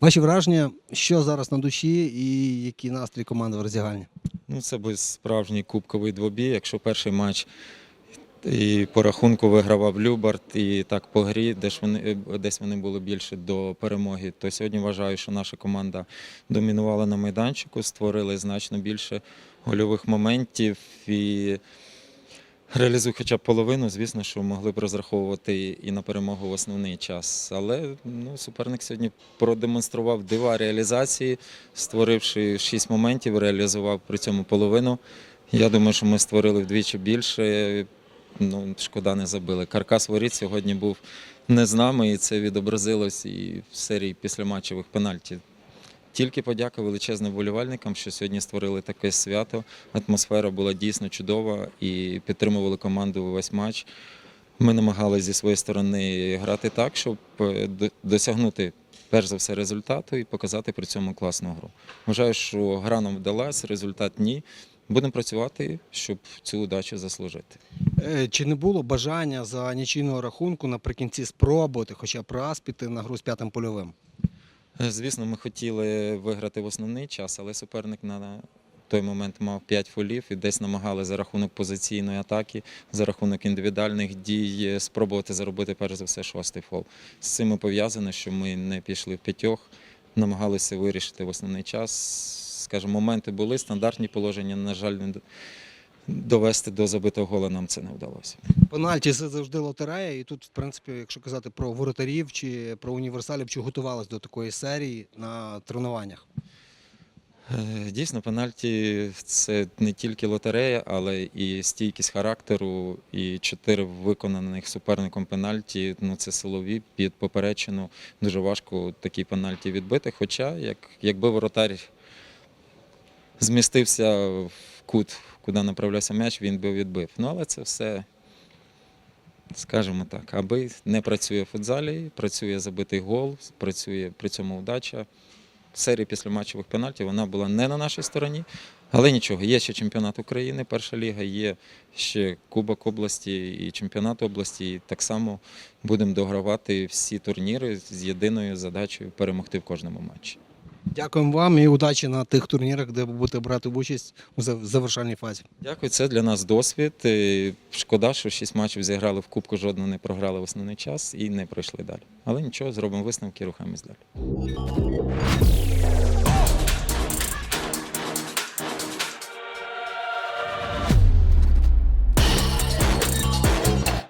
Ваші враження, що зараз на душі і який настрій команди в роздягальні? Ну, це був справжній кубковий двобій. Якщо перший матч і по рахунку вигравав Любарт, і так по грі, де ж вони, десь вони були більше до перемоги, то сьогодні вважаю, що наша команда домінувала на майданчику, створили значно більше гольових моментів і реалізує хоча б половину, звісно, що могли б розраховувати і на перемогу в основний час. Але ну, суперник сьогодні продемонстрував дива реалізації, створивши шість моментів, реалізував при цьому половину. Я думаю, що ми створили вдвічі більше. Ну, шкода, не забили. Каркас воріт сьогодні був не з нами, і це відобразилось і в серії післяматчевих пенальті. Тільки подяка величезним вболівальникам, що сьогодні створили таке свято. Атмосфера була дійсно чудова і підтримували команду весь матч. Ми намагалися зі своєї сторони грати так, щоб е, досягнути перш за все результату і показати при цьому класну гру. Вважаю, що гра нам вдалась, результат ні. Будемо працювати, щоб цю удачу заслужити. Е, Чи не було бажання за нічийного рахунку наприкінці спробувати хоча б раз піти на гру з п'ятим польовим? Е, Звісно, ми хотіли виграти в основний час, але суперник на той момент мав 5 фолів і десь намагали за рахунок позиційної атаки, за рахунок індивідуальних дій е, спробувати заробити перш за все шостий фол. З цим пов'язано, що ми не пішли в п'ятьох, намагалися вирішити в основний час. Скажімо, моменти були, стандартні положення, на жаль, не довести до забитого гола нам це не вдалося. Пенальті це завжди лотерея, і тут, в принципі, якщо казати про воротарів чи про універсалів, чи готувалися до такої серії на тренуваннях? Е, Дійсно, пенальті це не тільки лотерея, але і стійкість характеру, і чотири виконаних суперником пенальті. Ну це силові під поперечину. Дуже важко такі пенальті відбити. Хоча, як, якби воротар змістився в кут, куди направлявся м'яч, він би відбив. Ну але це все. Скажімо так, аби не працює в футзалі, працює забитий гол, працює при цьому удача серії післяматчевих пенальтів вона була не на нашій стороні, але нічого. Є ще чемпіонат України, перша ліга, є ще Кубок області і чемпіонат області. І так само будемо догравати всі турніри з єдиною задачею перемогти в кожному матчі. Дякуємо вам і удачі на тих турнірах, де ви будете брати участь у завершальній фазі. Дякую, це для нас досвід. Шкода, що шість матчів зіграли в Кубку, жодного не програли в основний час і не пройшли далі. Але нічого, зробимо висновки, рухаємось далі.